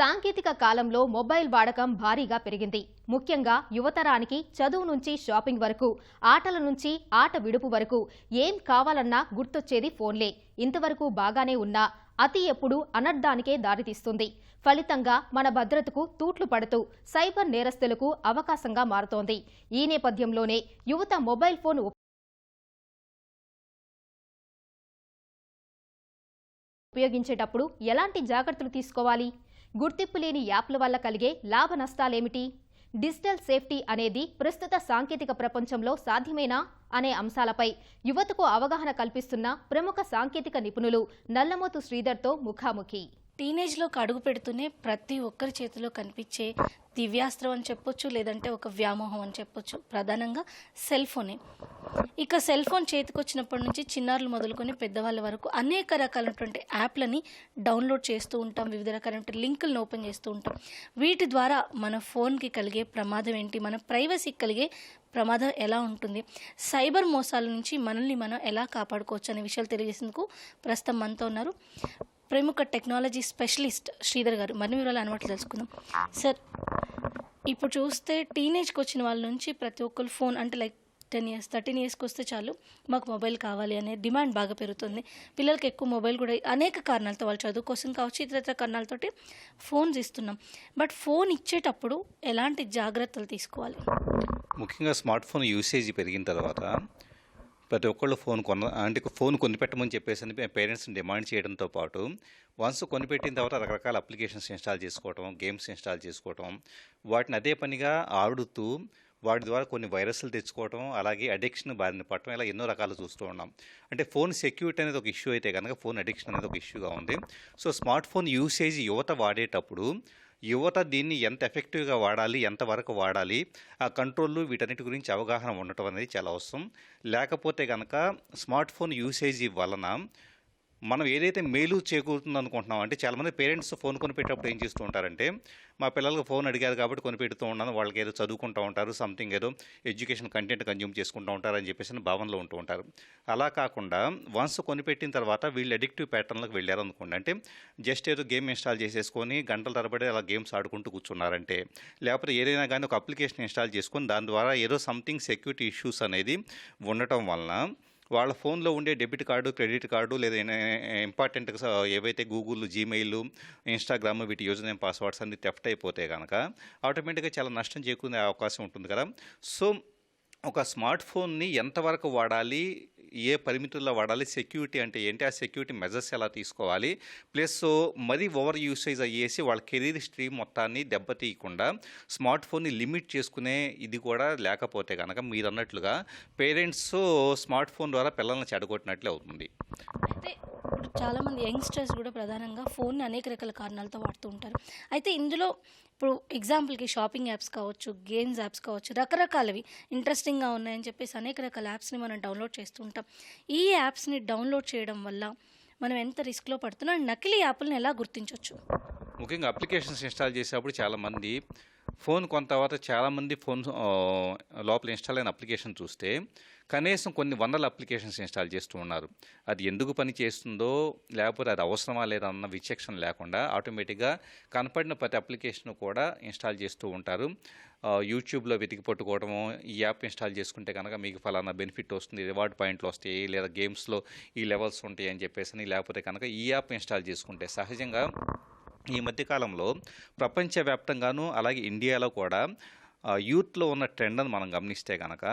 సాంకేతిక కాలంలో మొబైల్ వాడకం భారీగా పెరిగింది. ముఖ్యంగా యువతరానికి చదువు నుంచి షాపింగ్ వరకు ఆటల నుంచి ఆట విడుపు వరకు ఏం కావాలన్నా గుర్తొచ్చేది ఫోన్లే. ఇంతవరకు బాగానే ఉన్నా అతి ఎప్పుడు అనర్థానికే దారితీస్తుంది. ఫలితంగా మన భద్రతకు తూట్లు పడుతూ సైబర్ నేరస్తులకు అవకాశంగా మారుతోంది. ఈ నేపథ్యంలోనే యువత మొబైల్ ఫోన్ ఉపయోగించేటప్పుడు ఎలాంటి జాగ్రత్తలు తీసుకోవాలి? గుర్తింపు లేని యాప్ల వల్ల కలిగే లాభ నష్టాలేమిటి? డిజిటల్ సేఫ్టీ అనేది ప్రస్తుత సాంకేతిక ప్రపంచంలో సాధ్యమేనా అనే అంశాలపై యువతకు అవగాహన కల్పిస్తున్న ప్రముఖ సాంకేతిక నిపుణులు నల్లమోతు శ్రీధర్తో ముఖాముఖి. టీనేజ్లోకి అడుగు పెడుతూనే ప్రతి ఒక్కరి చేతిలో కనిపించే దివ్యాస్త్రం అని చెప్పొచ్చు లేదంటే ఒక వ్యామోహం అని చెప్పొచ్చు ప్రధానంగా సెల్ ఫోనే. ఇక సెల్ ఫోన్ చేతికొచ్చినప్పటి నుంచి చిన్నారులు మొదలుకొని పెద్దవాళ్ళ వరకు అనేక రకాలైనటువంటి యాప్లని డౌన్లోడ్ చేస్తూ ఉంటాం వివిధ రకాలైనటువంటి లింకులను ఓపెన్ చేస్తూ ఉంటాం. వీటి ద్వారా మన ఫోన్కి కలిగే ప్రమాదం ఏంటి? మన ప్రైవసీకి కలిగే ప్రమాదం ఎలా ఉంటుంది? సైబర్ మోసాల నుంచి మనల్ని మనం ఎలా కాపాడుకోవచ్చు అనే విషయాలు తెలియజేసేందుకు ప్రస్తుతం మనతో ఉన్నారు. ప్రముఖ టెక్నాలజీ స్పెషలిస్ట్ శ్రీధర్ గారు. మరిన్ని వివరాలు అనమాట తెలుసుకుందాం. సార్ ఇప్పుడు చూస్తే టీనేజ్కి వచ్చిన వాళ్ళ నుంచి ప్రతి ఒక్కరు ఫోన్ అంటే లైక్ టెన్ ఇయర్స్ థర్టీన్ ఇయర్స్కి వస్తే చాలు మాకు మొబైల్ కావాలి అనే డిమాండ్ బాగా పెరుగుతుంది. పిల్లలకి ఎక్కువ మొబైల్ కూడా అనేక కారణాలతో వాళ్ళు చదువు కోసం కావచ్చు ఇతర ఇతర కారణాలతోటి ఫోన్స్ ఇస్తున్నాం. బట్ ఫోన్ ఇచ్చేటప్పుడు ఎలాంటి జాగ్రత్తలు తీసుకోవాలి? ముఖ్యంగా స్మార్ట్ ఫోన్ యూసేజ్ పెరిగిన తర్వాత ప్రతి ఒక్కళ్ళు ఫోన్ కొన్న అంటే ఫోన్ కొనిపెట్టమని చెప్పేసి అని పేరెంట్స్ని డిమాండ్ చేయడంతో పాటు వన్స్ కొనిపెట్టిన తర్వాత రకరకాల అప్లికేషన్స్ ఇన్స్టాల్ చేసుకోవటం గేమ్స్ ఇన్స్టాల్ చేసుకోవటం వాటిని అదే పనిగా ఆడుతూ వాటి ద్వారా కొన్ని వైరస్లు తెచ్చుకోవటం అలాగే అడిక్షన్ బారిన పడటం ఇలా ఎన్నో రకాలు చూస్తూ ఉన్నాం. అంటే ఫోన్ సెక్యూరిటీ అనేది ఒక ఇష్యూ అయితే కనుక ఫోన్ అడిక్షన్ అనేది ఒక ఇష్యూగా ఉంది. సో స్మార్ట్ ఫోన్ యూసేజ్ యువత వాడేటప్పుడు యువత దీన్ని ఎంత ఎఫెక్టివ్గా వాడాలి ఎంతవరకు వాడాలి ఆ కంట్రోల్ వీటన్నిటి గురించి అవగాహన ఉండటం అనేది చాలా అవసరం. లేకపోతే కనుక స్మార్ట్ ఫోన్ యూసేజ్ వలన మనం ఏదైతే మేలు చేకూరుతుంది అనుకుంటున్నాం అంటే చాలామంది పేరెంట్స్ ఫోన్ కొనిపెట్టేటప్పుడు ఏం చేస్తూ ఉంటారంటే మా పిల్లలకు ఫోన్ అడిగారు కాబట్టి కొనిపెడుతూ ఉన్నాను వాళ్ళకి ఏదో చదువుకుంటూ ఉంటారు సంథింగ్ ఏదో ఎడ్యుకేషన్ కంటెంట్ కన్జ్యూమ్ చేసుకుంటూ ఉంటారు అని చెప్పేసి భావనలో ఉంటూ ఉంటారు. అలా కాకుండా వన్స్ కొనిపెట్టిన తర్వాత వీళ్ళు అడిక్టివ్ ప్యాటర్న్లకు వెళ్ళారు అనుకోండి అంటే జస్ట్ ఏదో గేమ్ ఇన్స్టాల్ చేసేసుకొని గంటల తరబడి అలా గేమ్స్ ఆడుకుంటూ కూర్చున్నారంటే లేకపోతే ఏదైనా కానీ ఒక అప్లికేషన్ ఇన్స్టాల్ చేసుకొని దాని ద్వారా ఏదో సంథింగ్ సెక్యూరిటీ ఇష్యూస్ అనేది ఉండటం వలన వాళ్ళ ఫోన్లో ఉండే డెబిట్ కార్డు క్రెడిట్ కార్డు లేదా ఇంపార్టెంట్ ఏవైతే గూగుల్ జీమెయిల్ ఇన్స్టాగ్రామ్ వీటి యూజర్ నేమ్ పాస్వర్డ్స్ అన్ని టెఫ్ట్ అయిపోతే కనుక ఆటోమేటిక్గా చాలా నష్టం చేకూరే అవకాశం ఉంటుంది కదా. సో ఒక స్మార్ట్ ఫోన్ని ఎంతవరకు వాడాలి ఏ పరిమితుల్లో వాడాలి సెక్యూరిటీ అంటే ఏంటి ఆ సెక్యూరిటీ మెజర్స్ ఎలా తీసుకోవాలి ప్లస్ మరీ ఓవర్ యూసేజ్ అయ్యేసి వాళ్ళ కెరీర్ స్ట్రీమ్ మొత్తాన్ని దెబ్బతీయకుండా స్మార్ట్ ఫోన్ని లిమిట్ చేసుకునే ఇది కూడా లేకపోతే కనుక మీరు అన్నట్లుగా పేరెంట్స్ స్మార్ట్ ఫోన్ ద్వారా పిల్లల్ని చెడగొట్టినట్లే అవుతుంది. అయితే ఇప్పుడు చాలామంది యంగ్స్టర్స్ కూడా ప్రధానంగా ఫోన్ని అనేక రకాల కారణాలతో వాడుతూ ఉంటారు. అయితే ఇందులో ఇప్పుడు ఎగ్జాంపుల్కి షాపింగ్ యాప్స్ కావచ్చు గేమ్స్ యాప్స్ కావచ్చు రకరకాలవి ఇంట్రెస్టింగ్గా ఉన్నాయని చెప్పేసి అనేక రకాల యాప్స్ని మనం డౌన్లోడ్ చేస్తూ ఉంటాం. ఈ యాప్స్ని డౌన్లోడ్ చేయడం వల్ల మనం ఎంత రిస్క్లో పడుతున్నాం? నకిలీ యాప్లను ఎలా గుర్తించవచ్చు ముఖ్యంగా అప్లికేషన్స్ ఇన్స్టాల్ చేసేటప్పుడు చాలామంది ఫోన్ కొన్న తర్వాత చాలామంది ఫోన్ లోపల ఇన్స్టాల్ అయిన అప్లికేషన్ చూస్తే కనీసం కొన్ని వందల అప్లికేషన్స్ ఇన్స్టాల్ చేస్తూ ఉన్నారు. అది ఎందుకు పని చేస్తుందో లేకపోతే అది అవసరమా లేదా అన్న విచక్షణ లేకుండా ఆటోమేటిక్గా కనపడిన ప్రతి అప్లికేషన్ కూడా ఇన్స్టాల్ చేస్తూ ఉంటారు. యూట్యూబ్లో వెతికి పట్టుకోవడము ఈ యాప్ ఇన్స్టాల్ చేసుకుంటే కనుక మీకు ఫలానా బెనిఫిట్ వస్తుంది రివార్డ్ పాయింట్లు వస్తాయి లేదా గేమ్స్లో ఈ లెవెల్స్ ఉంటాయి అని చెప్పేసి లేకపోతే కనుక ఈ యాప్ ఇన్స్టాల్ చేసుకుంటే సహజంగా ఈ మధ్యకాలంలో ప్రపంచవ్యాప్తంగాను అలాగే ఇండియాలో కూడా యూత్లో ఉన్న ట్రెండ్ అని మనం గమనిస్తే కనుక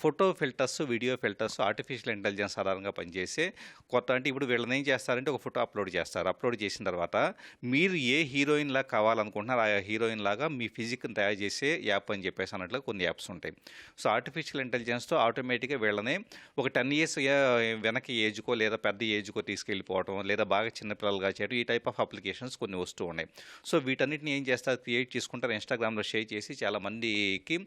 photo filters video filters artificial intelligence ఆధారంగా పనిచేసే కొత్త అంటే ఇప్పుడు వీళ్ళని ఏం చేస్తారంటే ఒక ఫోటో అప్లోడ్ చేస్తారు. అప్లోడ్ చేసిన తర్వాత మీరు ఏ హీరోయిన్ లాగా కావాలనుకుంటున్నారో ఆ హీరోయిన్ లాగా మీ ఫిజిక్ని తయారు చేసే యాప్ అని చెప్పేసి అన్నట్లు కొన్ని యాప్స్ ఉంటాయి. సో ఆర్టిఫిషియల్ ఇంటెలిజెన్స్తో ఆటోమేటిక్గా వీళ్ళని ఒక టెన్ ఇయర్స్ వెనక్కి ఏజ్కో లేదా పెద్ద ఏజ్కో తీసుకెళ్ళిపోవడం లేదా బాగా చిన్నపిల్లలుగా చేయడం ఈ టైప్ ఆఫ్ అప్లికేషన్స్ కొన్ని వస్తూ ఉన్నాయి. సో వీటన్నిటిని ఏం చేస్తారు? క్రియేట్ చేసుకుంటారు. ఇన్స్టాగ్రామ్లో షేర్ చేసి చాలా మందికి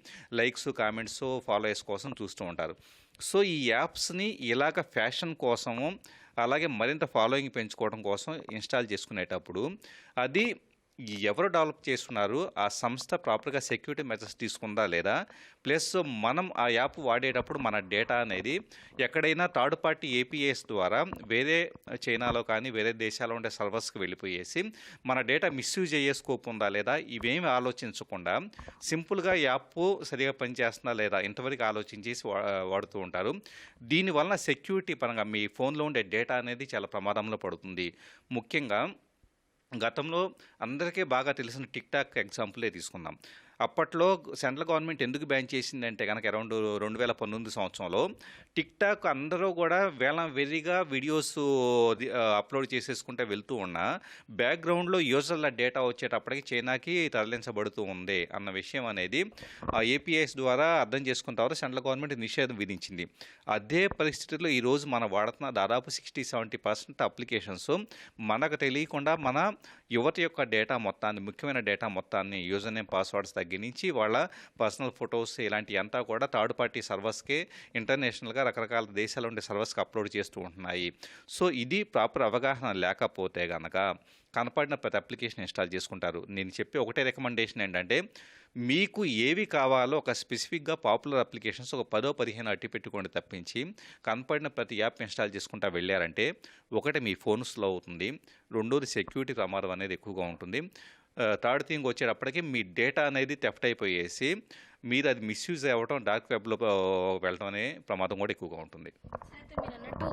లైక్స్ కామెంట్స్ ఫాలోయర్స్ కోసం చూస్తూ ఉంటారు. సో ఈ యాప్స్ని ఇలాగ ఫ్యాషన్ కోసము అలాగే మరింత ఫాలోయింగ్ పెంచుకోవడం కోసం ఇన్స్టాల్ చేసుకునేటప్పుడు అది ఎవరు డెవలప్ చేస్తున్నారు? ఆ సంస్థ ప్రాపర్గా సెక్యూరిటీ మెజర్స్ తీసుకుందా లేదా? ప్లస్ మనం ఆ యాప్ వాడేటప్పుడు మన డేటా అనేది ఎక్కడైనా థర్డ్ పార్టీ ఏపీఎస్ ద్వారా వేరే చైనాలో కానీ వేరే దేశాల్లో ఉండే సర్వర్స్కి వెళ్ళిపోయేసి మన డేటా మిస్యూజ్ అయ్యే స్కోప్ ఉందా లేదా? ఇవేమి ఆలోచించకుండా సింపుల్గా యాప్ సరిగా పనిచేస్తుందా లేదా ఇంతవరకు ఆలోచించేసి వా- వాడుతూ ఉంటారు. దీనివలన సెక్యూరిటీ పరంగా మీ ఫోన్లో ఉండే డేటా అనేది చాలా ప్రమాదంలో పడుతుంది. ముఖ్యంగా గతంలో అందరికీ బాగా తెలిసిన టిక్ టాక్ ఎగ్జాంపులే తీసుకుందాం. అప్పట్లో సెంట్రల్ గవర్నమెంట్ ఎందుకు బ్యాన్ చేసిందంటే కనుక అరౌండ్ రెండు వేల పంతొమ్మిది సంవత్సరంలో టిక్ టాక్ అందరూ కూడా వేల వెరిగా వీడియోస్ అప్లోడ్ చేసేసుకుంటే వెళ్తూ ఉన్నా బ్యాక్గ్రౌండ్లో యూజర్ల డేటా వచ్చేటప్పటికి చైనాకి తరలించబడుతూ ఉంది అన్న విషయం అనేది ఆ ఏపీఎస్ ద్వారా అర్థం చేసుకున్న తర్వాత సెంట్రల్ గవర్నమెంట్ నిషేధం విధించింది. అదే పరిస్థితుల్లో ఈరోజు మనం వాడుతున్న దాదాపు సిక్స్టీ సెవెంటీ పర్సెంట్ అప్లికేషన్స్ మనకు తెలియకుండా మన యువత యొక్క డేటా మొత్తాన్ని ముఖ్యమైన డేటా మొత్తాన్ని యూజర్ నేమ్ పాస్వర్డ్స్ దగ్గర నుంచి వాళ్ళ పర్సనల్ ఫొటోస్ ఇలాంటి అంతా కూడా థర్డ్ పార్టీ సర్వర్స్కే ఇంటర్నేషనల్గా రకరకాల దేశాల ఉండే సర్వర్స్కి అప్లోడ్ చేస్తూ ఉంటున్నాయి. సో ఇది ప్రాపర్ అవగాహన లేకపోతే గనక కనపడిన ప్రతి అప్లికేషన్ ఇన్స్టాల్ చేసుకుంటారు. నేను చెప్పే ఒకటే రికమెండేషన్ ఏంటంటే మీకు ఏవి కావాలో ఒక స్పెసిఫిక్గా పాపులర్ అప్లికేషన్స్ ఒక పదో పదిహేను అట్టి పెట్టుకోండి తప్పించి కనపడిన ప్రతి యాప్ ఇన్స్టాల్ చేసుకుంటా వెళ్ళారంటే ఒకటి మీ ఫోన్ స్లో అవుతుంది. రెండోది సెక్యూరిటీ ప్రమాదం అనేది ఎక్కువగా ఉంటుంది. థర్డ్ థింగ్ వచ్చేటప్పటికి మీ డేటా అనేది థెఫ్ట్ అయిపోయేసి మీరు అది మిస్యూజ్ అవ్వడం డార్క్ వెబ్లో వెళ్ళడం అనే ప్రమాదం కూడా ఎక్కువగా ఉంటుంది. అయితే మీరు అన్నట్టు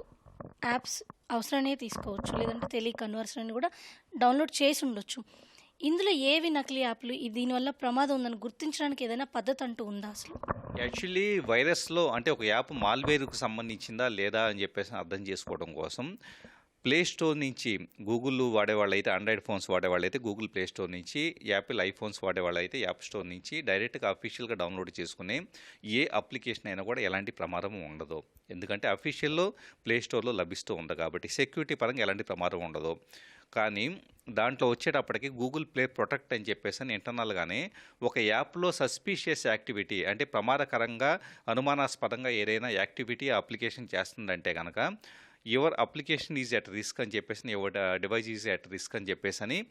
యాప్స్ అవసరమే తీసుకోవచ్చు లేదంటే టెలి కన్వర్షన్ కూడా డౌన్లోడ్ చేసి ఉండొచ్చు. ఇందులో ఏవి నకిలీ యాప్లు? దీనివల్ల ప్రమాదం ఉందని గుర్తించడానికి ఏదైనా పద్ధతి అంటూ ఉందా అసలు? యాక్చువల్లీ వైరస్లో అంటే ఒక యాప్ మాల్వేర్కు సంబంధించిందా లేదా అని చెప్పేసి అర్థం చేసుకోవడం కోసం ప్లే స్టోర్ నుంచి గూగుల్ వాడేవాళ్ళైతే ఆండ్రాయిడ్ ఫోన్స్ వాడేవాళ్ళైతే గూగుల్ ప్లే స్టోర్ నుంచి యాపిల్ ఐఫోన్స్ వాడేవాళ్ళైతే యాప్ స్టోర్ నుంచి డైరెక్ట్గా అఫీషియల్గా డౌన్లోడ్ చేసుకునే ఏ అప్లికేషన్ అయినా కూడా ఎలాంటి ప్రమాదం ఉండదు. ఎందుకంటే అఫీషియల్లో ప్లే స్టోర్లో లభిస్తూ ఉంది కాబట్టి సెక్యూరిటీ పరంగా ఎలాంటి ప్రమాదం ఉండదు. కానీ దాంట్లో వచ్చేటప్పటికి గూగుల్ ప్లే ప్రొటెక్ట్ అని చెప్పేసి అని ఇంటర్నల్గానే ఒక యాప్లో సస్పీషియస్ యాక్టివిటీ అంటే ప్రమాదకరంగా అనుమానాస్పదంగా ఏదైనా యాక్టివిటీ అప్లికేషన్ చేస్తుందంటే కనుక your application is at risk అని చెప్పేసి your device is at risk అని చెప్పేసి అని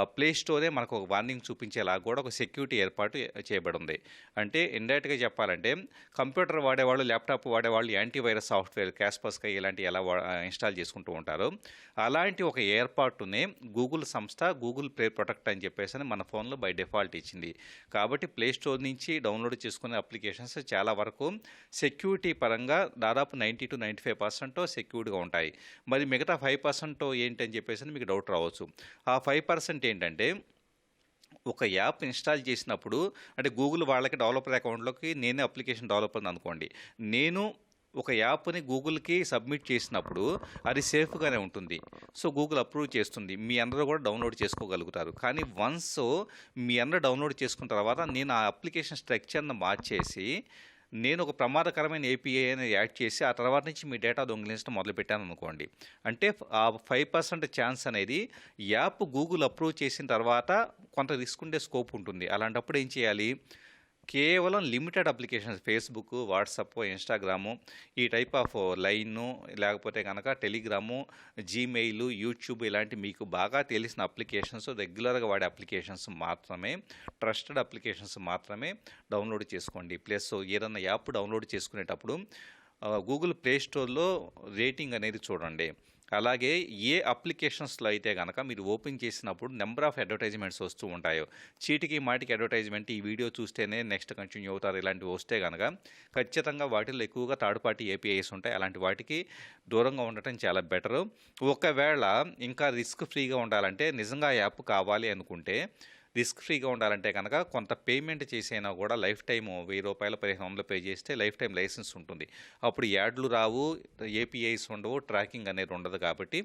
ప్లే స్టోరే మనకు ఒక వార్నింగ్ చూపించేలా కూడా ఒక సెక్యూరిటీ ఏర్పాటు చేయబడి ఉంది అంటే ఇండైరెక్ట్గా చెప్పాలంటే కంప్యూటర్ వాడేవాళ్ళు ల్యాప్టాప్ వాడేవాళ్ళు యాంటీవైరస్ సాఫ్ట్వేర్ క్యాస్పస్కై ఇలాంటి ఎలా వా- ఇన్స్టాల్ చేసుకుంటూ ఉంటారో. అలాంటి ఒక ఏర్పాటునే గూగుల్ సంస్థ గూగుల్ ప్లే ప్రొటెక్ట్ అని చెప్పేసి అని మన ఫోన్లో బై డిఫాల్ట్ ఇచ్చింది. కాబట్టి ప్లే స్టోర్ నుంచి డౌన్లోడ్ చేసుకునే అప్లికేషన్స్ చాలా వరకు సెక్యూరిటీ పరంగా దాదాపు ninety two ninety five percent సెక్యూర్డ్గా ఉంటాయి. మరి మిగతా ఫైవ్ పర్సెంట్ ఏంటని చెప్పేసి అని మీకు డౌట్ రావచ్చు. ఆ ఫైవ్ పర్సెంట్ ఏంటంటే ఒక యాప్ ఇన్స్టాల్ చేసినప్పుడు అంటే గూగుల్ వాళ్ళకి డెవలపర్ అకౌంట్లోకి నేనే అప్లికేషన్ డెవలపర్ అనుకోండి. నేను ఒక యాప్ని గూగుల్కి సబ్మిట్ చేసినప్పుడు అది సేఫ్గానే ఉంటుంది. సో గూగుల్ అప్రూవ్ చేస్తుంది. మీ అందరూ కూడా డౌన్లోడ్ చేసుకోగలుగుతారు. కానీ వన్స్ మీ అందరూ డౌన్లోడ్ చేసుకున్న తర్వాత నేను ఆ అప్లికేషన్ స్ట్రక్చర్ని మార్చేసి నేను ఒక ప్రమాదకరమైన ఏపీఐ అని యాడ్ చేసి ఆ తర్వాత నుంచి మీ డేటా దొంగిలించడం మొదలుపెట్టాను అనుకోండి అంటే ఆ ఫైవ్ పర్సెంట్ ఛాన్స్ అనేది యాప్ గూగుల్ అప్రూవ్ చేసిన తర్వాత కొంత రిస్క్ ఉండే స్కోప్ ఉంటుంది. అలాంటప్పుడు ఏం చేయాలి? కేవలం limited applications Facebook WhatsApp Instagram ఈ టైప్ ఆఫ్ లైన్ లేకపోతే కనుక టెలిగ్రాము జీమెయిల్ యూట్యూబ్ ఇలాంటి మీకు బాగా తెలిసిన అప్లికేషన్స్ రెగ్యులర్గా వాడే అప్లికేషన్స్ మాత్రమే ట్రస్టెడ్ అప్లికేషన్స్ మాత్రమే డౌన్లోడ్ చేసుకోండి. ప్లస్ ఏదన్నా యాప్ డౌన్లోడ్ చేసుకునేటప్పుడు గూగుల్ ప్లే స్టోర్లో రేటింగ్ అనేది చూడండి. అలాగే ఏ అప్లికేషన్స్లో అయితే కనుక మీరు ఓపెన్ చేసినప్పుడు నెంబర్ ఆఫ్ అడ్వర్టైజ్మెంట్స్ వస్తూ ఉంటాయో చీటికి మాటికి అడ్వర్టైజ్మెంట్ ఈ వీడియో చూస్తేనే నెక్స్ట్ కంటిన్యూ అవుతారు. ఇలాంటివి వస్తే కనుక ఖచ్చితంగా వాటిల్లో ఎక్కువగా థర్డ్ పార్టీ ఏపీఐస్ ఉంటాయి. అలాంటి వాటికి దూరంగా ఉండటం చాలా బెటరు. ఒకవేళ ఇంకా రిస్క్ ఫ్రీగా ఉండాలంటే నిజంగా యాప్ కావాలి అనుకుంటే రిస్క్ ఫ్రీగా ఉండాలంటే కనుక కొంత పేమెంట్ చేసైనా కూడా లైఫ్ టైం వెయ్యి రూపాయలు పదిహేను వందలు పే చేస్తే లైఫ్ టైం లైసెన్స్ ఉంటుంది. అప్పుడు యాడ్లు రావు ఏపీఐస్ ఉండవు ట్రాకింగ్ అనేది ఉండదు కాబట్టి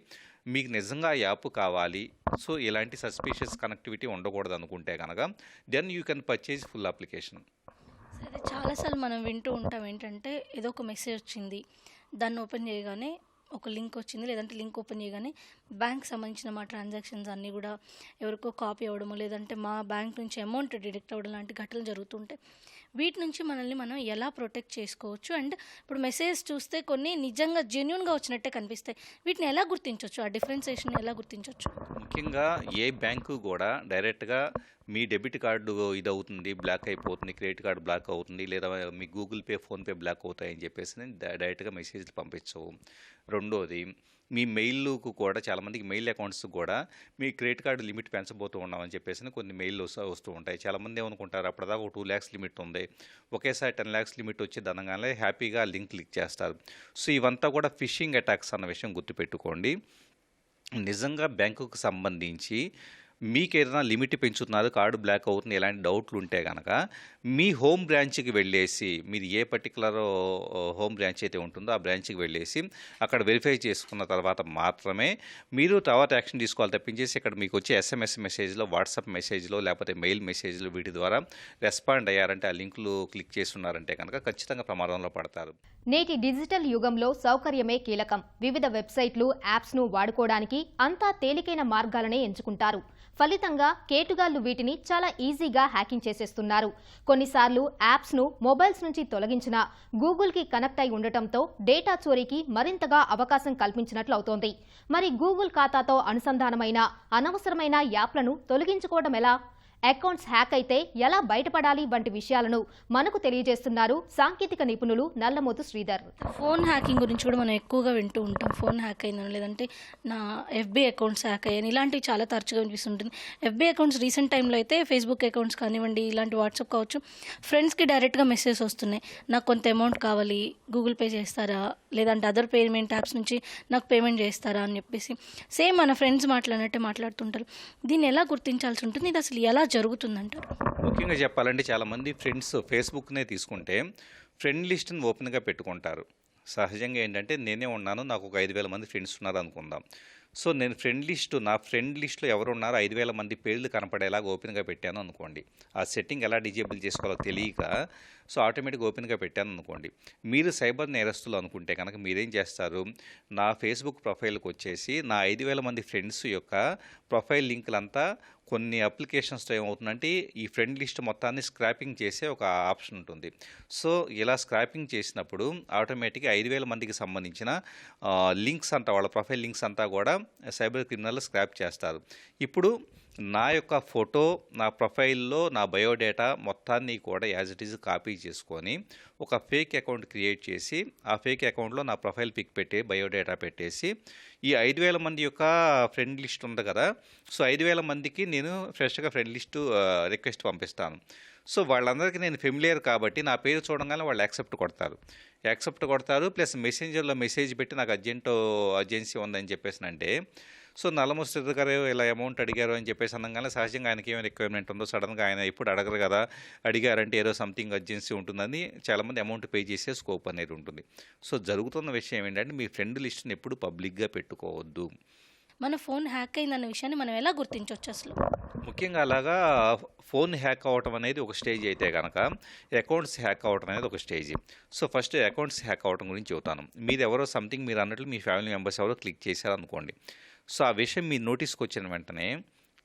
మీకు నిజంగా యాప్ కావాలి. సో ఇలాంటి సస్పీషియస్ కనెక్టివిటీ ఉండకూడదు అనుకుంటే కనుక then you can purchase full application. సరే చాలాసార్లు మనం వింటూ ఉంటాం ఏంటంటే ఏదో ఒక మెసేజ్ వచ్చింది దాన్ని ఓపెన్ చేయగానే ఒక లింక్ వచ్చింది లేదంటే లింక్ ఓపెన్ చేయగానే బ్యాంక్ సంబంధించిన మా ట్రాన్సాక్షన్స్ అన్నీ కూడా ఎవరికో కాపీ అవ్వడము లేదంటే మా బ్యాంక్ నుంచి అమౌంట్ డిడక్ట్ అవ్వడం లాంటి ఘటనలు జరుగుతుంటాయి. వీటి నుంచి మనల్ని మనం ఎలా ప్రొటెక్ట్ చేసుకోవచ్చు? అండ్ ఇప్పుడు మెసేజ్ చూస్తే కొన్ని నిజంగా జెన్యున్గా వచ్చినట్టే కనిపిస్తాయి. వీటిని ఎలా గుర్తించవచ్చు ఆ డిఫరెన్సేషన్ ఎలా గుర్తించవచ్చు ముఖ్యంగా ఏ బ్యాంకు కూడా డైరెక్ట్గా మీ డెబిట్ కార్డు ఇది అవుతుంది బ్లాక్ అయిపోతుంది క్రెడిట్ కార్డు బ్లాక్ అవుతుంది లేదా మీ గూగుల్ పే ఫోన్పే బ్లాక్ అవుతాయని చెప్పేసి డై- డైరెక్ట్గా మెసేజ్లు పంపించవు రెండోది మీ మెయిల్కు కూడా చాలామందికి మెయిల్ అకౌంట్స్ కూడా మీ క్రెడిట్ కార్డు లిమిట్ పెంచబోతూ ఉన్నామని చెప్పేసి కొన్ని మెయిల్ వస్తూ వస్తూ ఉంటాయి. చాలామంది ఏమనుకుంటారు అప్పటిదాకా ఒక టూ ల్యాక్స్ లిమిట్ ఉంది. ఒకేసారి టెన్ ల్యాక్స్ లిమిట్ వచ్చి దనగానే హ్యాపీగా లింక్ క్లిక్ చేస్తారు. సో ఇవంతా కూడా ఫిషింగ్ అటాక్స్ అన్న విషయం గుర్తుపెట్టుకోండి. నిజంగా బ్యాంకుకు సంబంధించి మీకు ఏదైనా లిమిట్ పెంచుతున్నారు కార్డు బ్లాక్ అవుతుంది ఎలాంటి డౌట్లు ఉంటే కనుక మీ హోమ్ బ్రాంచ్కి వెళ్ళేసి మీరు ఏ పర్టికులర్ హోమ్ బ్రాంచ్ అయితే ఉంటుందో ఆ బ్రాంచ్కి వెళ్ళేసి అక్కడ వెరిఫై చేసుకున్న తర్వాత మాత్రమే మీరు తర్వాత యాక్షన్ తీసుకోవాలి తప్పించేసి ఇక్కడ మీకు వచ్చే ఎస్ఎంఎస్ మెసేజ్లో వాట్సాప్ మెసేజ్లో లేకపోతే మెయిల్ మెసేజ్లో వీటి ద్వారా రెస్పాండ్ అయ్యారంటే ఆ లింకులు క్లిక్ చేస్తున్నారంటే కనుక ఖచ్చితంగా ప్రమాదంలో పడతారు. నేటి డిజిటల్ యుగంలో సౌకర్యమే కీలకం. వివిధ వెబ్సైట్లు యాప్స్ను వాడుకోవడానికి అంతా తేలికైన మార్గాలనే ఎంచుకుంటారు. ఫలితంగా కేటుగాళ్ళు వీటిని చాలా ఈజీగా హ్యాకింగ్ చేసేస్తున్నారు. కొన్నిసార్లు యాప్స్ను మొబైల్స్ నుంచి తొలగించినా గూగుల్కి కనెక్ట్ అయి ఉండటంతో డేటా చోరీకి మరింతగా అవకాశం కల్పించినట్లు అవుతోంది. మరి గూగుల్ ఖాతాతో అనుసంధానమైన అనవసరమైన యాప్లను తొలగించుకోవడం ఎలా? అకౌంట్స్ హ్యాక్ అయితే ఎలా బయటపడాలి వంటి విషయాలను మనకు తెలియజేస్తున్నారు సాంకేతిక నిపుణులు నల్లమోతు శ్రీధర్. ఫోన్ హ్యాకింగ్ గురించి కూడా మనం ఎక్కువగా వింటూ ఉంటాం. ఫోన్ హ్యాక్ అయిందని లేదంటే నా ఎఫ్బీ అకౌంట్స్ హ్యాక్ అయ్యాయని ఇలాంటివి చాలా తరచుగా వినిపిస్తుంటుంది. ఎఫ్బీ అకౌంట్స్ రీసెంట్ టైంలో అయితే ఫేస్బుక్ అకౌంట్స్ కానివ్వండి ఇలాంటి వాట్సాప్ కావచ్చు ఫ్రెండ్స్కి డైరెక్ట్గా మెసేజ్ వస్తున్నాయి. నాకు కొంత అమౌంట్ కావాలి గూగుల్ పే చేస్తారా లేదంటే అదర్ పేమెంట్ యాప్స్ నుంచి నాకు పేమెంట్ చేస్తారా అని చెప్పేసి సేమ్ మన ఫ్రెండ్స్ మాట్లాడినట్టే మాట్లాడుతుంటారు. దీన్ని ఎలా గుర్తించాల్సి ఉంటుంది? ఇది అసలు ఎలా జరుగుతుందంటారు? ముఖ్యంగా చెప్పాలంటే చాలామంది ఫ్రెండ్స్ ఫేస్బుక్నే తీసుకుంటే ఫ్రెండ్ లిస్ట్ని ఓపెన్గా పెట్టుకుంటారు. సహజంగా ఏంటంటే నేనే ఉన్నాను నాకు ఒక ఐదు వేల మంది ఫ్రెండ్స్ ఉన్నారు అనుకుందాం. సో నేను ఫ్రెండ్ లిస్ట్ నా ఫ్రెండ్ లిస్ట్లో ఎవరు ఉన్నారో ఐదు వేల మంది పేర్లు కనపడేలాగా ఓపెన్గా పెట్టాను అనుకోండి. ఆ సెట్టింగ్ ఎలా డిజేబుల్ చేసుకోవాలో తెలియక సో ఆటోమేటిక్గా ఓపెన్గా పెట్టాను అనుకోండి. మీరు సైబర్ నేరస్తులు అనుకుంటే కనుక మీరేం చేస్తారు? నా ఫేస్బుక్ ప్రొఫైల్కి వచ్చేసి నా ఐదు వేల మంది ఫ్రెండ్స్ యొక్క ప్రొఫైల్ లింకులంతా కొన్ని అప్లికేషన్స్తో ఏమవుతుందంటే ఈ ఫ్రెండ్ లిస్ట్ మొత్తాన్ని స్క్రాపింగ్ చేసే ఒక ఆప్షన్ ఉంటుంది. సో ఇలా స్క్రాపింగ్ చేసినప్పుడు ఆటోమేటిక్గా ఐదు వేల మందికి సంబంధించిన లింక్స్ అంతా వాళ్ళ ప్రొఫైల్ లింక్స్ అంతా కూడా సైబర్ క్రిమినల్ స్క్రాప్ చేస్తారు. ఇప్పుడు నా యొక్క ఫోటో నా ప్రొఫైల్లో నా బయోడేటా మొత్తాన్ని కూడా యాజ్ ఇట్ ఈజ్ కాపీ చేసుకొని ఒక ఫేక్ అకౌంట్ క్రియేట్ చేసి ఆ ఫేక్ అకౌంట్లో నా ప్రొఫైల్ పిక్ పెట్టి బయోడేటా పెట్టేసి ఈ ఐదు వేల మంది యొక్క ఫ్రెండ్ లిస్ట్ ఉంది కదా సో ఐదు వేల మందికి నేను ఫ్రెష్గా ఫ్రెండ్ లిస్టు రిక్వెస్ట్ పంపిస్తాను. సో వాళ్ళందరికీ నేను ఫెమిలియర్ కాబట్టి నా పేరు చూడగానే వాళ్ళు యాక్సెప్ట్ కొడతారు. యాక్సెప్ట్ కొడతారు ప్లస్ మెసెంజర్లో మెసేజ్ పెట్టి నాకు అర్జెంట్ అర్జెన్సీ ఉందని చెప్పేసి అంటే సో నల్లముస్తి గారు ఇలా అమౌంట్ అడిగారు అని చెప్పేసి అనగానే సహజంగా ఆయనకి ఏమైనా రిక్వైర్మెంట్ ఉందో సడన్గా ఆయన ఎప్పుడు అడగరు కదా. అడిగారంటే ఏదో సంథింగ్ అర్జెన్సీ ఉంటుందని చాలామంది అమౌంట్ పే చేసే స్కోప్ అనేది ఉంటుంది. సో జరుగుతున్న విషయం ఏంటంటే మీ ఫ్రెండ్ లిస్ట్ని ఎప్పుడు పబ్లిక్గా పెట్టుకోవద్దు. మన ఫోన్ హ్యాక్ అయిందన్న విషయాన్ని మనం ఎలా గుర్తించవచ్చు అసలు? ముఖ్యంగా అలాగా ఫోన్ హ్యాక్ అవ్వటం అనేది ఒక స్టేజ్ అయితే కనుక అకౌంట్స్ హ్యాక్ అవ్వటం అనేది ఒక stage so first accounts hack అవ్వటం గురించి చెబుతాను. మీరు ఎవరో సంథింగ్ మీరు అన్నట్లు మీ ఫ్యామిలీ మెంబర్స్ ఎవరో క్లిక్ చేశారనుకోండి. సో ఆ విషయం మీ నోటీస్కి వచ్చిన వెంటనే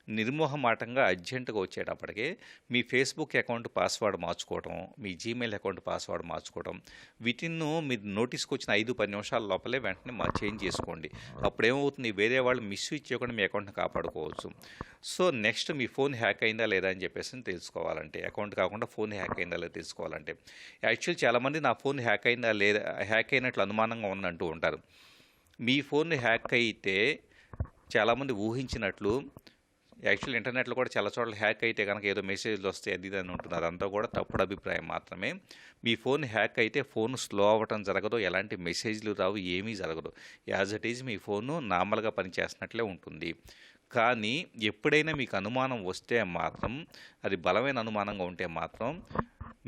నిర్మోహమాటంగా అర్జెంటుగా వచ్చేటప్పటికే మీ ఫేస్బుక్ అకౌంట్ పాస్వర్డ్ మార్చుకోవడం మీ జీమెయిల్ అకౌంట్ పాస్వర్డ్ మార్చుకోవడం వీటిని మీరు నోటీస్కి వచ్చిన ఐదు పది నిమిషాల లోపలే వెంటనే మా చేంజ్ చేసుకోండి. అప్పుడు ఏమవుతుంది వేరే వాళ్ళు మిస్యూజ్ చేయకుండా మీ అకౌంట్ని కాపాడుకోవచ్చు. సో నెక్స్ట్ మీ ఫోన్ హ్యాక్ అయిందా లేదా అని చెప్పేసి తెలుసుకోవాలంటే అకౌంట్ కాకుండా ఫోన్ హ్యాక్ అయిందా లేదా తెలుసుకోవాలంటే. యాక్చువల్ చాలామంది నా ఫోన్ హ్యాక్ అయిందా లేదా హ్యాక్ అయినట్లు అనుమానంగా ఉందంటూ ఉంటారు. మీ ఫోన్ హ్యాక్ అయితే చాలామంది ఊహించినట్లు యాక్చువల్ ఇంటర్నెట్లో కూడా చాలా చోట్ల హ్యాక్ అయితే కనుక ఏదో మెసేజ్లు వస్తాయి అది ఇది అని ఉంటుంది. అదంతా కూడా తప్పుడు అభిప్రాయం మాత్రమే. మీ ఫోన్ హ్యాక్ అయితే ఫోన్ స్లో అవ్వటం జరగదు ఎలాంటి మెసేజ్లు రావు ఏమీ జరగదు. యాజ్ ఇట్ ఈజ్ మీ ఫోను నార్మల్గా పనిచేస్తున్నట్లే ఉంటుంది. కానీ ఎప్పుడైనా మీకు అనుమానం వస్తే మాత్రం అది బలమైన అనుమానంగా ఉంటే మాత్రం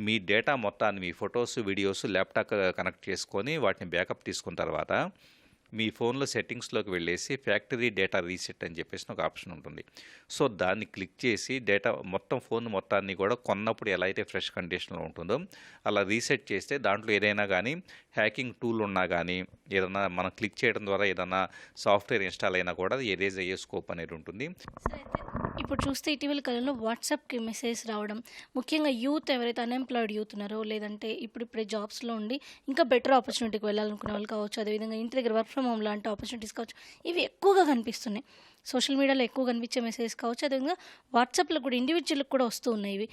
మీ డేటా మొత్తాన్ని మీ ఫొటోస్ వీడియోస్ ల్యాప్టాప్ కనెక్ట్ చేసుకొని వాటిని బ్యాకప్ తీసుకున్న తర్వాత మీ ఫోన్లో సెట్టింగ్స్లోకి వెళ్ళేసి ఫ్యాక్టరీ డేటా రీసెట్ అని చెప్పేసి ఒక ఆప్షన్ ఉంటుంది. సో దాన్ని క్లిక్ చేసి డేటా మొత్తం ఫోన్ మొత్తాన్ని కూడా కొన్నప్పుడు ఎలా అయితే ఫ్రెష్ కండిషన్లో ఉంటుందో అలా రీసెట్ చేస్తే దాంట్లో ఏదైనా కానీ హ్యాకింగ్ టూల్ ఉన్నా కానీ ఏదైనా మనం క్లిక్ చేయడం ద్వారా ఏదైనా సాఫ్ట్వేర్ ఇన్స్టాల్ అయినా కూడా ఎరేజ్ అయ్యే స్కోప్ అనేది ఉంటుంది. ఇప్పుడు చూస్తే ఇటీవల కాలంలో వాట్సాప్కి మెసేజ్ రావడం ముఖ్యంగా యూత్ ఎవరైతే అన్ఎంప్లాయిడ్ యూత్ ఉన్నారో లేదంటే ఇప్పుడు ఇప్పుడే జాబ్స్లో ఉండి ఇంకా బెటర్ ఆపర్చునిటీకి వెళ్ళాలనుకునే వాళ్ళు కావచ్చు అదేవిధంగా ఇంటి దగ్గర వర్క్ ఫ్రమ్ హోమ్ లాంటి ఆపర్చునిటీస్ కావచ్చు. ఇవి ఎక్కువగా కనిపిస్తున్నాయి. సోషల్ మీడియాలో ఎక్కువ కనిపించే మెసేజ్ కావచ్చు. అదేవిధంగా వాట్సాప్లో కూడా ఇండివిజువల్కి కూడా వస్తూ ఉన్నాయి ఇవి.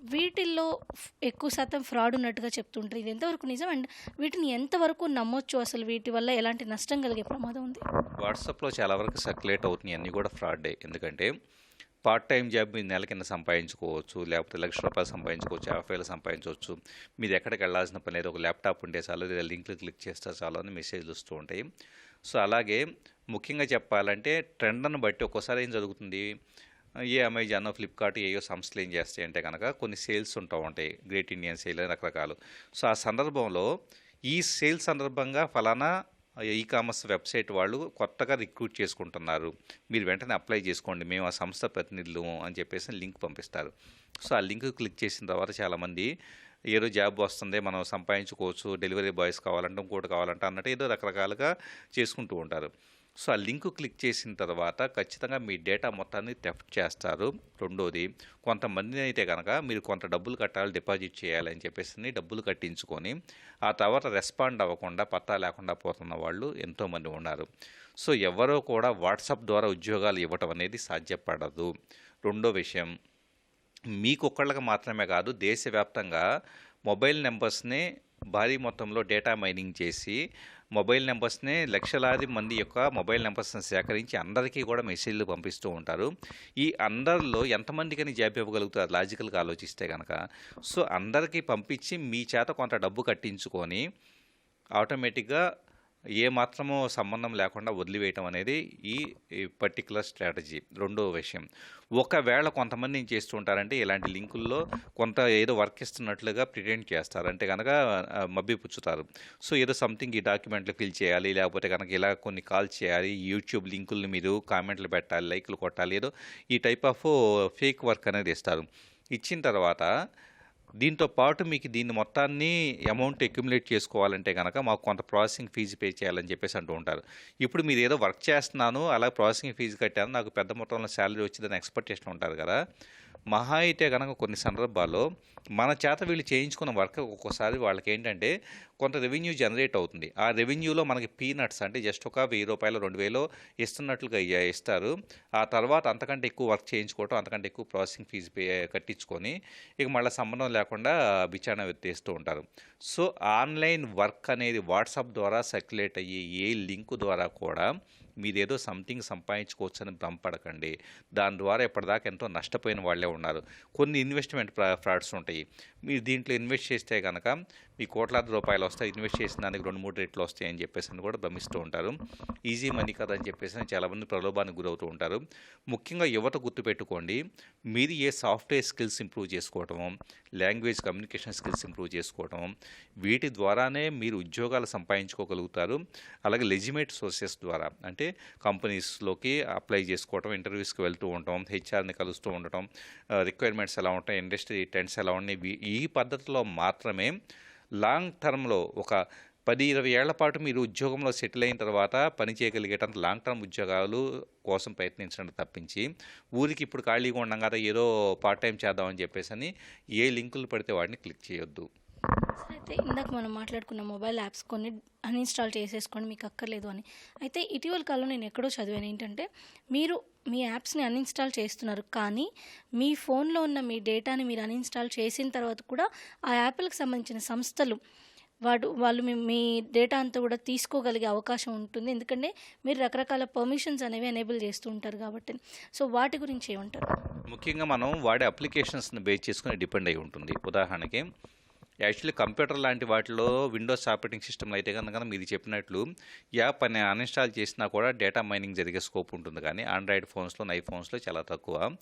వీటిల్లో ఎక్కువ శాతం ఫ్రాడ్ ఉన్నట్టుగా చెప్తుంటారు. ఇది ఎంతవరకు నిజం? అండ్ వీటిని ఎంతవరకు నమ్మొచ్చు అసలు? వీటి వల్ల ఎలాంటి నష్టం కలిగే ప్రమాదం ఉంది? వాట్సాప్లో చాలా వరకు సర్క్యులేట్ అవుతున్నాయి. అన్నీ కూడా ఫ్రాడే ఎందుకంటే పార్ట్ టైం జాబ్ మీరు నెల కింద సంపాదించుకోవచ్చు లేకపోతే లక్ష రూపాయలు సంపాదించుకోవచ్చు యాభై వేలు సంపాదించవచ్చు. మీరు ఎక్కడికి వెళ్ళాల్సిన పని లేదు ఒక ల్యాప్టాప్ ఉంటే చాలు లేదా లింక్లు క్లిక్ చేస్తే చాలు అని మెసేజ్లు వస్తూ ఉంటాయి. సో అలాగే ముఖ్యంగా చెప్పాలంటే ట్రెండ్ను బట్టి ఒక్కోసారి ఏం జరుగుతుంది? ఏ అమెజాన్ ఫ్లిప్కార్ట్ ఏయో సంస్థలు ఏం చేస్తాయి అంటే కనుక కొన్ని సేల్స్ ఉంటూ ఉంటాయి గ్రేట్ ఇండియన్ సేల్ అని రకరకాలు. సో ఆ సందర్భంలో ఈ సేల్ సందర్భంగా ఫలానా ఈ కామర్స్ వెబ్సైట్ వాళ్ళు కొత్తగా రిక్రూట్ చేసుకుంటున్నారు. మీరు వెంటనే అప్లై చేసుకోండి. మేము ఆ సంస్థ ప్రతినిధులు అని చెప్పేసి లింక్ పంపిస్తారు. సో ఆ లింక్ క్లిక్ చేసిన తర్వాత చాలామంది ఏదో జాబ్ వస్తుంది మనం సంపాదించుకోవచ్చు డెలివరీ బాయ్స్ కావాలంటే ఇంకోటి కావాలంటే అన్నట్టు ఏదో రకరకాలుగా చేసుకుంటూ ఉంటారు. సో ఆ లింక్ క్లిక్ చేసిన తర్వాత ఖచ్చితంగా మీ డేటా మొత్తాన్ని థెఫ్ట్ చేస్తారు. రెండోది కొంతమందిని అయితే కనుక మీరు కొంత డబ్బులు కట్టాలి డిపాజిట్ చేయాలి అని చెప్పేసి డబ్బులు కట్టించుకొని ఆ తర్వాత రెస్పాండ్ అవ్వకుండా పత్తా లేకుండా పోతున్న వాళ్ళు ఎంతోమంది ఉన్నారు. సో ఎవరో కూడా వాట్సాప్ ద్వారా ఉద్యోగాలు ఇవ్వటం అనేది సాధ్యపడదు. రెండో విషయం మీకొక్కళ్ళకి మాత్రమే కాదు దేశవ్యాప్తంగా మొబైల్ నెంబర్స్ని భారీ మొత్తంలో డేటా మైనింగ్ చేసి మొబైల్ నెంబర్స్ని లక్షలాది మంది యొక్క మొబైల్ నెంబర్స్ని సేకరించి అందరికీ కూడా మెసేజ్లు పంపిస్తూ ఉంటారు. ఈ అందరిలో ఎంతమందికని జాబ్ ఇవ్వగలుగుతారు? లాజికల్గా ఆలోచిస్తే కనుక సో అందరికీ పంపించి మీ చేత కొంత డబ్బు కట్టించుకొని ఆటోమేటిక్గా ఏ మాత్రము సంబంధం లేకుండా వదిలివేయటం అనేది ఈ పర్టికులర్ స్ట్రాటజీ రెండో విషయం. ఒకవేళ కొంతమంది ఏం చేస్తుంటారంటే ఇలాంటి లింకుల్లో కొంత ఏదో వర్క్ ఇస్తున్నట్లుగా ప్రిటెండ్ చేస్తారు. అంటే కనుక మబ్బిపుచ్చుతారు పుచ్చుతారు సో ఏదో సంథింగ్ ఈ డాక్యుమెంట్లు ఫిల్ చేయాలి లేకపోతే కనుక ఇలా కొన్ని కాల్ చేయాలి యూట్యూబ్ లింకులను మీరు కామెంట్లు పెట్టాలి లైక్లు కొట్టాలి ఏదో ఈ టైప్ ఆఫ్ ఫేక్ వర్క్ అనేది ఇస్తారు. ఇచ్చిన తర్వాత దీంతో పాటు మీకు దీన్ని మొత్తాన్ని అమౌంట్ అక్యుములేట్ చేసుకోవాలంటే కనుక మాకు కొంత ప్రాసెసింగ్ ఫీజు పే చేయాలని చెప్పేసి అంటూ ఉంటారు. ఇప్పుడు మీరు ఏదో వర్క్ చేస్తున్నాను అలా ప్రాసెసింగ్ ఫీజు కట్టాను నాకు పెద్ద మొత్తంలో శాలరీ వచ్చిందని ఎక్స్పెక్టేషన్ ఉంటారు కదా. మహా అయితే కనుక కొన్ని సందర్భాల్లో మన చేత వీళ్ళు చేయించుకున్న వర్క్ ఒక్కోసారి వాళ్ళకి ఏంటంటే కొంత రెవెన్యూ జనరేట్ అవుతుంది. ఆ రెవెన్యూలో మనకి పీనట్స్ అంటే జస్ట్ ఒక వెయ్యి రూపాయలు రెండు వేలు ఇస్తున్నట్లుగా ఇస్తారు. ఆ తర్వాత అంతకంటే ఎక్కువ వర్క్ చేయించుకోవటం అంతకంటే ఎక్కువ ప్రాసెసింగ్ ఫీజు కట్టించుకొని ఇక మళ్ళీ సంబంధం లేకుండా విచారణ ఎత్తేస్తూ ఉంటారు. సో ఆన్లైన్ వర్క్ అనేది వాట్సాప్ ద్వారా సర్క్యులేట్ అయ్యే ఏ లింక్ ద్వారా కూడా మీదేదో సంథింగ్ సంపాదించుకోవచ్చు అని భ్రమపడకండి. దాని ద్వారా ఇప్పటిదాకా ఎంతో నష్టపోయిన వాళ్ళే ఉన్నారు. కొన్ని ఇన్వెస్ట్మెంట్ ఫ్రాడ్స్ ఉంటాయి. మీరు దీంట్లో ఇన్వెస్ట్ చేస్తే కనుక మీ కోట్లాది రూపాయలు వస్తాయి. ఇన్వెస్ట్ చేసిన దానికి రెండు మూడు రేట్లు వస్తాయి అని చెప్పేసి అని కూడా భ్రమిస్తూ ఉంటారు. ఈజీ మనీ కదా అని చెప్పేసి చాలామంది ప్రలోభానికి గురవుతూ ఉంటారు. ముఖ్యంగా యువత గుర్తుపెట్టుకోండి. మీరు ఏ సాఫ్ట్వేర్ స్కిల్స్ ఇంప్రూవ్ చేసుకోవటము లాంగ్వేజ్ కమ్యూనికేషన్ స్కిల్స్ ఇంప్రూవ్ చేసుకోవటం వీటి ద్వారానే మీరు ఉద్యోగాలు సంపాదించుకోగలుగుతారు. అలాగే లెజిమేట్ సోర్సెస్ ద్వారా అంటే కంపెనీస్లోకి అప్లై చేసుకోవటం ఇంటర్వ్యూస్కి వెళ్తూ ఉండటం హెచ్ఆర్ని కలుస్తూ ఉండటం రిక్వైర్మెంట్స్ ఎలా ఉంటాయి ఇండస్ట్రీ ట్రెండ్స్ ఎలా ఉన్నాయి ఈ పద్ధతిలో మాత్రమే లాంగ్ టర్మ్లో ఒక పది ఇరవై ఏళ్ళ పాటు మీరు ఉద్యోగంలో సెటిల్ అయిన తర్వాత పని చేయగలిగేటంత లాంగ్ టర్మ్ ఉద్యోగాలు కోసం ప్రయత్నించడం తప్పించి ఊరికి ఇప్పుడు ఖాళీగా ఉండం కదా ఏదో పార్ట్ టైం చేద్దామని చెప్పేసి అని ఏ లింకులు పడితే వాటిని క్లిక్ చేయొద్దు. అయితే ఇందాక మనం మాట్లాడుకున్న మొబైల్ యాప్స్ కొన్ని అన్ఇన్స్టాల్ చేసేసుకోండి మీకు అక్కర్లేదు అని. అయితే ఇటీవల కాలంలో నేను ఎక్కడో చదివాను ఏంటంటే మీరు మీ యాప్స్ని అన్ఇన్స్టాల్ చేస్తున్నారు కానీ మీ ఫోన్లో ఉన్న మీ డేటాని మీరు అన్ఇన్స్టాల్ చేసిన తర్వాత కూడా ఆ యాప్లకు సంబంధించిన సంస్థలు వాడు వాళ్ళు మీ మీ డేటా అంతా కూడా తీసుకోగలిగే అవకాశం ఉంటుంది. ఎందుకంటే మీరు రకరకాల పర్మిషన్స్ అనేవి ఎనేబుల్ చేస్తూ ఉంటారు కాబట్టి. సో వాటి గురించి ఏమంటారు? ముఖ్యంగా మనం వాడే అప్లికేషన్స్ని బేస్ చేసుకుని డిపెండ్ అయి ఉంటుంది. ఉదాహరణకి యాక్చువల్లీ కంప్యూటర్ లాంటి వాటిలో విండోస్ ఆపరేటింగ్ సిస్టమ్లో అయితే కనుక మీరు చెప్పినట్లు యాప్ అని అన్ఇన్స్టాల్ చేసినా కూడా డేటా మైనింగ్ జరిగే స్కోప్ ఉంటుంది. కానీ ఆండ్రాయిడ్ ఫోన్స్లో ఐఫోన్స్లో చాలా తక్కువ.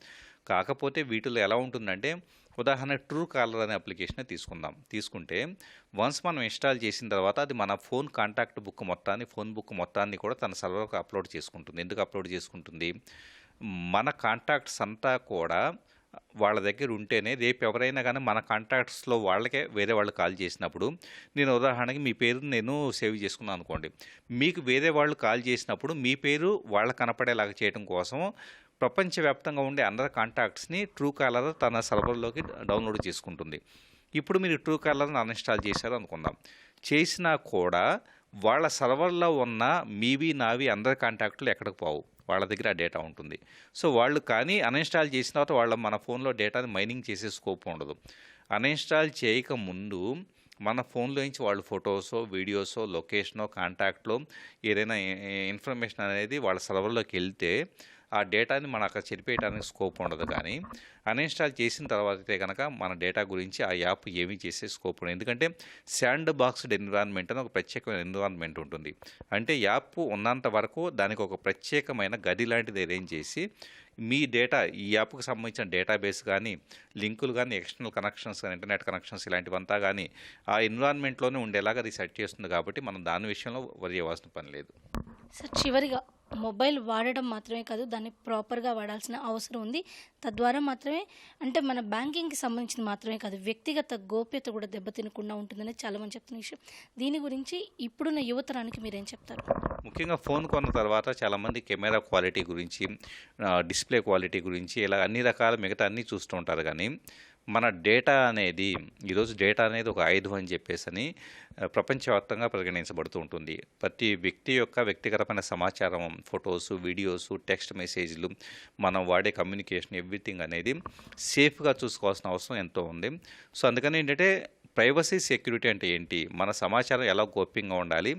కాకపోతే వీటిలో ఎలా ఉంటుందంటే ఉదాహరణ ట్రూ కాలర్ అనే అప్లికేషన్ తీసుకుందాం. తీసుకుంటే వన్స్ మనం ఇన్స్టాల్ చేసిన తర్వాత అది మన ఫోన్ కాంటాక్ట్ బుక్ మొత్తాన్ని ఫోన్ బుక్ మొత్తాన్ని కూడా తన సర్వర్కి అప్లోడ్ చేసుకుంటుంది. ఎందుకు అప్లోడ్ చేసుకుంటుంది? మన కాంటాక్ట్స్ అంతా కూడా వాళ్ళ దగ్గర ఉంటేనే రేపు ఎవరైనా కానీ మన కాంటాక్ట్స్లో వాళ్ళకే వేరే వాళ్ళు కాల్ చేసినప్పుడు నేను ఉదాహరణకి మీ పేరు నేను సేవ్ చేసుకున్నాను అనుకోండి. మీకు వేరే వాళ్ళు కాల్ చేసినప్పుడు మీ పేరు వాళ్ళ కనపడేలాగా చేయడం కోసం ప్రపంచవ్యాప్తంగా ఉండే అందరి కాంటాక్ట్స్ని ట్రూ కాలర్ తన సర్వర్లోకి డౌన్లోడ్ చేసుకుంటుంది. ఇప్పుడు మీరు ట్రూ కాలర్ని అన్ఇన్స్టాల్ చేశారు అనుకుందాం. చేసినా కూడా వాళ్ళ సర్వర్లో ఉన్న మీవి నావి అందరి కాంటాక్టులు ఎక్కడికి పోవు. వాళ్ళ దగ్గర ఆ డేటా ఉంటుంది. సో వాళ్ళు కానీ అన్ఇన్స్టాల్ చేసిన తర్వాత వాళ్ళ మన ఫోన్లో డేటాని మైనింగ్ చేసే స్కోప్ ఉండదు. అన్ఇన్స్టాల్ చేయక ముందు మన ఫోన్లో నుంచి వాళ్ళు ఫొటోసో వీడియోసో లొకేషనో కాంటాక్ట్లో ఏదైనా ఇన్ఫర్మేషన్ అనేది వాళ్ళ సర్వర్లోకి వెళ్తే ఆ డేటాని మన అక్కడ చెరిపేయడానికి స్కోప్ ఉండదు కానీ అన్ఇన్స్టాల్ చేసిన తర్వాత అయితే కనుక మన డేటా గురించి ఆ యాప్ ఏమీ చేసే స్కోప్ ఉండదు. ఎందుకంటే శాండ్ బాక్స్డ్ ఎన్విరాన్మెంట్ అని ఒక ప్రత్యేకమైన ఎన్విరాన్మెంట్ ఉంటుంది. అంటే యాప్ ఉన్నంత వరకు దానికి ఒక ప్రత్యేకమైన గది లాంటిది అరేంజ్ చేసి మీ డేటా ఈ యాప్కి సంబంధించిన డేటాబేస్ కానీ లింకులు కానీ ఎక్స్టర్నల్ కనెక్షన్స్ కానీ ఇంటర్నెట్ కనెక్షన్స్ ఇలాంటివంతా కానీ ఆ ఎన్విరాన్మెంట్లోనే ఉండేలాగా అది సెట్ చేస్తుంది కాబట్టి మనం దాని విషయంలో వరి అవ్వాల్సిన పని లేదు. సార్ చివరిగా మొబైల్ వాడడం మాత్రమే కాదు దాన్ని ప్రాపర్గా వాడాల్సిన అవసరం ఉంది. తద్వారా మాత్రమే అంటే మన బ్యాంకింగ్కి సంబంధించిన మాత్రమే కాదు వ్యక్తిగత గోప్యత కూడా దెబ్బతినకుండా ఉంటుందని చాలామంది చెప్తున్న విషయం. దీని గురించి ఇప్పుడున్న యువతరానికి మీరేం చెప్తారు? ముఖ్యంగా ఫోన్ కొన్న తర్వాత చాలామంది కెమెరా క్వాలిటీ గురించి డిస్ప్లే క్వాలిటీ గురించి ఇలా అన్ని రకాల మిగతా అన్నీ చూస్తూ ఉంటారు. కానీ మన డేటా అనేది ఈరోజు డేటా అనేది ఒక ఆయుధం అని చెప్పేసి అని ప్రపంచవ్యాప్తంగా పరిగణించబడుతూ ఉంటుంది. ప్రతి వ్యక్తి యొక్క వ్యక్తిగతమైన సమాచారం ఫొటోస్ వీడియోస్ టెక్స్ట్ మెసేజ్లు మనం వాడే కమ్యూనికేషన్ ఎవ్రీథింగ్ అనేది సేఫ్గా చూసుకోవాల్సిన అవసరం ఎంతో ఉంది. సో అందుకని ఏంటంటే ప్రైవసీ సెక్యూరిటీ అంటే ఏంటి? మన సమాచారం ఎలా గోప్యంగా ఉండాలి?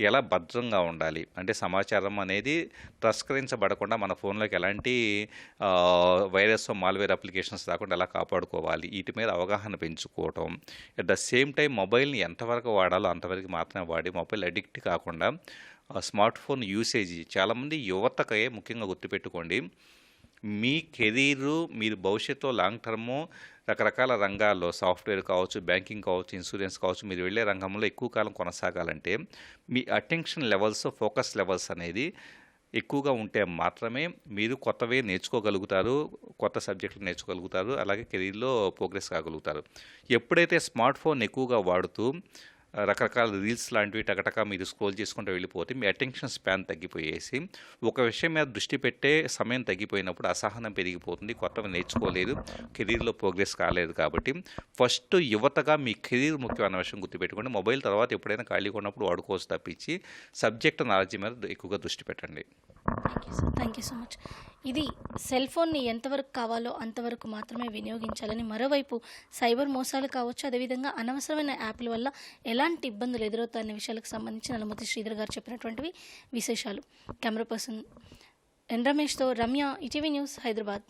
ఎలా భద్రంగా ఉండాలి? అంటే సమాచారం అనేది తస్కరించబడకుండా మన ఫోన్లోకి ఎలాంటి వైరస్ మాల్వేర్ అప్లికేషన్స్ రాకుండా ఎలా కాపాడుకోవాలి? వీటి మీద అవగాహన పెంచుకోవటం. అట్ ద సేమ్ టైం మొబైల్ని ఎంతవరకు వాడాలో అంతవరకు మాత్రమే వాడి మొబైల్ అడిక్ట్ కాకుండా స్మార్ట్ ఫోన్ యూసేజ్. చాలామంది యువతకే ముఖ్యంగా గుర్తుపెట్టుకోండి. మీ కెరీరు మీరు భవిష్యత్తులో లాంగ్ టర్ము రకరకాల రంగాల్లో సాఫ్ట్వేర్ కావచ్చు బ్యాంకింగ్ కావచ్చు ఇన్సూరెన్స్ కావచ్చు మీరు వెళ్ళే రంగంలో ఎక్కువ కాలం కొనసాగాలంటే మీ అటెన్షన్ లెవెల్స్ ఫోకస్ లెవెల్స్ అనేది ఎక్కువగా ఉంటే మాత్రమే మీరు కొత్తవే నేర్చుకోగలుగుతారు కొత్త సబ్జెక్టులు నేర్చుకోగలుగుతారు అలాగే కెరీర్లో ప్రోగ్రెస్ కాగలుగుతారు. ఎప్పుడైతే స్మార్ట్ ఫోన్ ఎక్కువగా వాడుతూ రకరకాల రీల్స్ లాంటివి టకటక మీరు స్క్రోల్ చేసుకుంటూ వెళ్ళిపోతే మీ అటెన్షన్ స్పాన్ తగ్గిపోయేసి ఒక విషయం మీద దృష్టి పెట్టే సమయం తగ్గిపోయినప్పుడు అసహనం పెరిగిపోతుంది కొత్తవి నేర్చుకోలేదు కెరీర్లో ప్రోగ్రెస్ కాలేదు కాబట్టి. ఫస్ట్ యువతగా మీ కెరీర్ ముఖ్యమైన విషయం గుర్తుపెట్టుకోండి. మొబైల్ తర్వాత ఎప్పుడైనా ఖాళీగా ఉన్నప్పుడు వాడుకోవచ్చు తప్పించి సబ్జెక్ట్ నాలెడ్జ్ మీద ఎక్కువగా దృష్టి పెట్టండి. Thank you sir thank you so much ఇది సెల్ ఫోన్ని ఎంతవరకు కావాలో అంతవరకు మాత్రమే వినియోగించాలని మరోవైపు సైబర్ మోసాలు కావచ్చు అదేవిధంగా అనవసరమైన యాప్ల వల్ల ఎలాంటి ఇబ్బందులు ఎదురవుతాయనే విషయాలకు సంబంధించి నలమతి శ్రీధర్ గారు చెప్పినటువంటివి విశేషాలు. కెమెరా పర్సన్ ఎన్ రమేష్తో రమ్య ఈటీవీ న్యూస్ హైదరాబాద్.